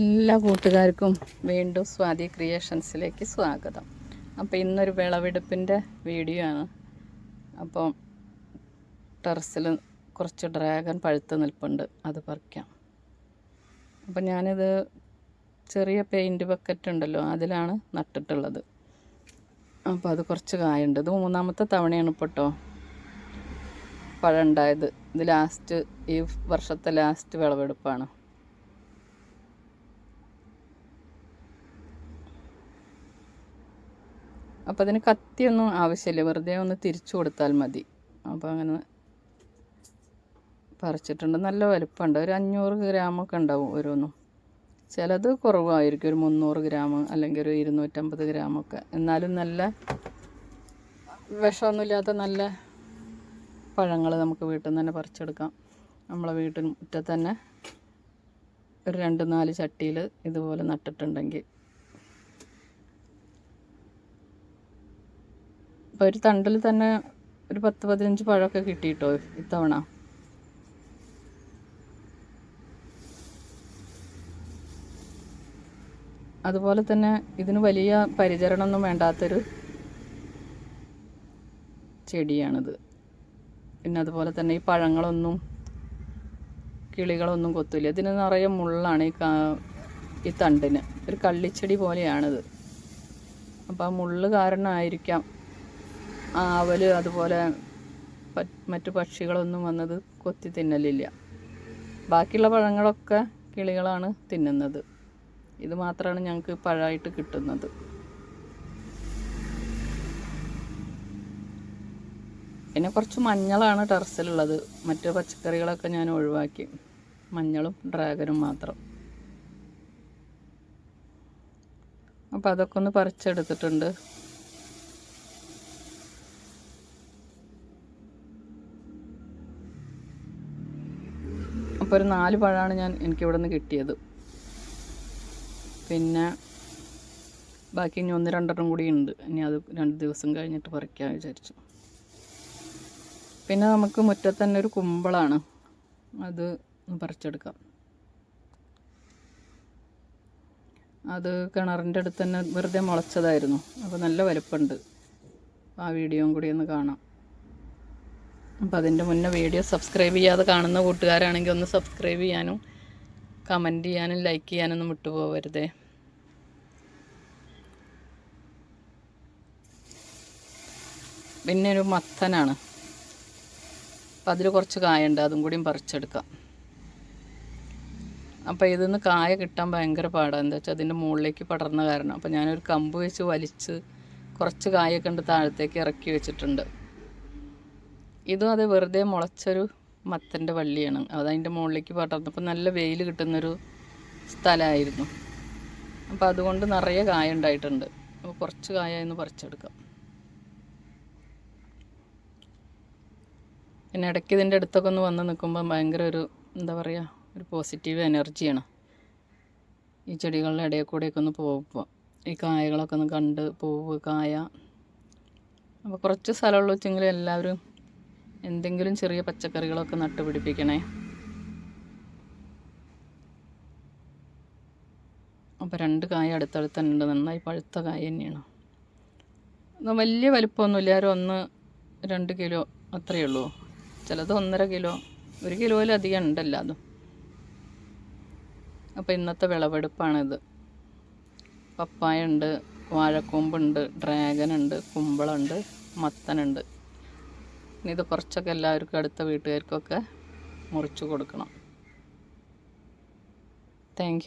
എല്ലാ കൂട്ടുകാർക്കും വീണ്ടും സ്വാതി ക്രിയേഷൻസിലേക്ക് സ്വാഗതം. അപ്പോൾ ഇന്നൊരു വിളവെടുപ്പിന്റെ വീഡിയോ ആണ്. അപ്പോൾ ടെറസിൽ കുറച്ച് ഡ്രാഗൺ പഴുത്ത് നിൽപ്പുണ്ട് അത് പറിക്കാം. അപ്പം ഞാനിത് ചെറിയ പെയിന്റ് ബക്കറ്റ് ഉണ്ടല്ലോ അതിലാണ് നട്ടിട്ടുള്ളത്. അപ്പോൾ അത് കുറച്ച് കായുണ്ട്. ഇത് മൂന്നാമത്തെ തവണയാണ് ഇപ്പോട്ടോ കേട്ടോ പഴം ഉണ്ടായത്. ഇത് ലാസ്റ്റ് ഈ വർഷത്തെ ലാസ്റ്റ് വിളവെടുപ്പാണ്. അപ്പോൾ അതിന് കത്തിയൊന്നും ആവശ്യമില്ല വെറുതെ ഒന്ന് തിരിച്ചു കൊടുത്താൽ മതി. അപ്പോൾ അങ്ങനെ പറിച്ചിട്ടുണ്ട്. നല്ല വലുപ്പമുണ്ട് ഒരു അഞ്ഞൂറ് ഗ്രാമൊക്കെ ഉണ്ടാവും ഓരോന്നും. ചിലത് കുറവായിരിക്കും. ഒരു മുന്നൂറ് ഗ്രാം അല്ലെങ്കിൽ ഒരു ഇരുന്നൂറ്റമ്പത് ഗ്രാമൊക്കെ എന്നാലും നല്ല വിഷമൊന്നുമില്ലാത്ത നല്ല പഴങ്ങൾ നമുക്ക് വീട്ടിൽ നിന്ന് തന്നെ പറിച്ചെടുക്കാം. നമ്മളെ വീട്ടിൽ മുറ്റത്ത് തന്നെ ഒരു രണ്ട് നാല് ചട്ടിയിൽ ഇതുപോലെ നട്ടിട്ടുണ്ടെങ്കിൽ ഇപ്പോൾ ഒരു തണ്ടിൽ തന്നെ ഒരു പത്ത് പതിനഞ്ച് പഴമൊക്കെ കിട്ടിയിട്ടോ ഇത്തവണ? അതുപോലെ തന്നെ ഇതിന് വലിയ പരിചരണമൊന്നും വേണ്ടാത്തൊരു ചെടിയാണിത്. പിന്നെ അതുപോലെ തന്നെ ഈ പഴങ്ങളൊന്നും കിളികളൊന്നും കൊത്തില്ല. ഇതിന് നിറയെ മുള്ളാണ് ഈ ഈ തണ്ടിന്. ഒരു കള്ളിച്ചെടി പോലെയാണിത്. അപ്പോൾ ആ മുള്ള് കാരണമായിരിക്കാം ആവൽ അതുപോലെ മറ്റു പക്ഷികളൊന്നും വന്നത് കൊത്തി തിന്നലില്ല. ബാക്കിയുള്ള പഴങ്ങളൊക്കെ കിളികളാണ് തിന്നുന്നത്. ഇത് മാത്രമാണ് ഞങ്ങൾക്ക് പഴമായിട്ട് കിട്ടുന്നത്. പിന്നെ കുറച്ച് മഞ്ഞളാണ് ടെറസിലുള്ളത്. മറ്റ് പച്ചക്കറികളൊക്കെ ഞാൻ ഒഴിവാക്കി. മഞ്ഞളും ഡ്രാഗനും മാത്രം. അപ്പോൾ അതൊക്കെ ഒന്ന് പറിച്ചെടുത്തിട്ടുണ്ട്. അപ്പോൾ ഒരു നാല് പഴമാണ് ഞാൻ എനിക്കിവിടെ നിന്ന് കിട്ടിയത്. പിന്നെ ബാക്കി ഇനി ഒന്ന് രണ്ടെണ്ണം കൂടി ഉണ്ട്. ഇനി അത് രണ്ട് ദിവസം കഴിഞ്ഞിട്ട് പറിക്കാൻ വിചാരിച്ചു. പിന്നെ നമുക്ക് മുറ്റത്തന്നെ ഒരു കുമ്പളാണ്. അത് പറിച്ചെടുക്കാം. അത് കിണറിന്റെ അടുത്ത് തന്നെ വെറുതെ മുളച്ചതായിരുന്നു. അപ്പോൾ നല്ല വലുപ്പമുണ്ട് ആ വീഡിയോയും കൂടി ഒന്ന് കാണാം. അപ്പോൾ അതിന്റെ മുന്നേ വീഡിയോ സബ്സ്ക്രൈബ് ചെയ്യാതെ കാണുന്ന കൂട്ടുകാരാണെങ്കിൽ ഒന്ന് സബ്സ്ക്രൈബ് ചെയ്യാനും കമന്റ് ചെയ്യാനും ലൈക്ക് ചെയ്യാനൊന്നും വിട്ടുപോകരുതേ. പിന്നെ ഒരു മത്തനാണ്. അപ്പം അതിൽ കുറച്ച് കായുണ്ട് അതും കൂടിയും പറിച്ചെടുക്കാം. അപ്പോൾ ഇതിൽ നിന്ന് കായ കിട്ടാൻ ഭയങ്കര പാടാണ് എന്താ വെച്ചാൽ അതിന്റെ മുകളിലേക്ക് പടർന്ന കാരണം. അപ്പോൾ ഞാനൊരു കമ്പ് വെച്ച് വലിച്ച് കുറച്ച് കായൊക്കെ ഉണ്ട് താഴത്തേക്ക് ഇറക്കി വെച്ചിട്ടുണ്ട്. ഇതും അത് വെറുതെ മുളച്ചൊരു മത്തന്റെ വള്ളിയാണ് അതതിന്റെ മുകളിലേക്ക് പടർന്നപ്പോൾ നല്ല വെയിൽ കിട്ടുന്നൊരു സ്ഥലമായിരുന്നു അപ്പോൾ അതുകൊണ്ട് നിറയെ കായ ഉണ്ടായിട്ടുണ്ട്. അപ്പോൾ കുറച്ച് കായ പറിച്ചെടുക്കാം. പിന്നെ ഇടയ്ക്ക് ഇതിന്റെ അടുത്തൊക്കെ ഒന്ന് വന്ന് നിൽക്കുമ്പോൾ ഭയങ്കര ഒരു എന്താ പറയുക ഒരു പോസിറ്റീവ് എനർജിയാണ് ഈ ചെടികളുടെ ഇടയിൽ കൂടെയൊക്കെ ഒന്ന് പോകുമ്പോൾ ഈ കായകളൊക്കെ ഒന്ന് കണ്ട് പോവുക കായ. അപ്പോൾ കുറച്ച് സ്ഥലമുള്ള വെച്ചെങ്കിലും എല്ലാവരും എന്തെങ്കിലും ചെറിയ പച്ചക്കറികളൊക്കെ നട്ടുപിടിപ്പിക്കണേ. അപ്പോൾ രണ്ട് കായ അടുത്തടുത്ത് തന്നെ ഉണ്ട് നന്നായി പഴുത്ത കായ തന്നെയാണ്. വലിയ വലിപ്പമൊന്നുമില്ല. ആരും ഒന്ന് രണ്ട് കിലോ അത്രയേ ഉള്ളൂ. ചിലത് ഒന്നര കിലോ ഒരു കിലോയിലധികം ഉണ്ടല്ലോ അതും. അപ്പോൾ ഇന്നത്തെ വിളവെടുപ്പാണിത്. പപ്പായ ഉണ്ട് വാഴക്കൂമ്പുണ്ട് ഡ്രാഗൻ ഉണ്ട് കുമ്പളമുണ്ട് മത്തനുണ്ട്. ഇനി ഇത് കുറച്ചൊക്കെ എല്ലാവർക്കും അടുത്ത വീട്ടുകാർക്കൊക്കെ മുറിച്ച് കൊടുക്കണം. താങ്ക്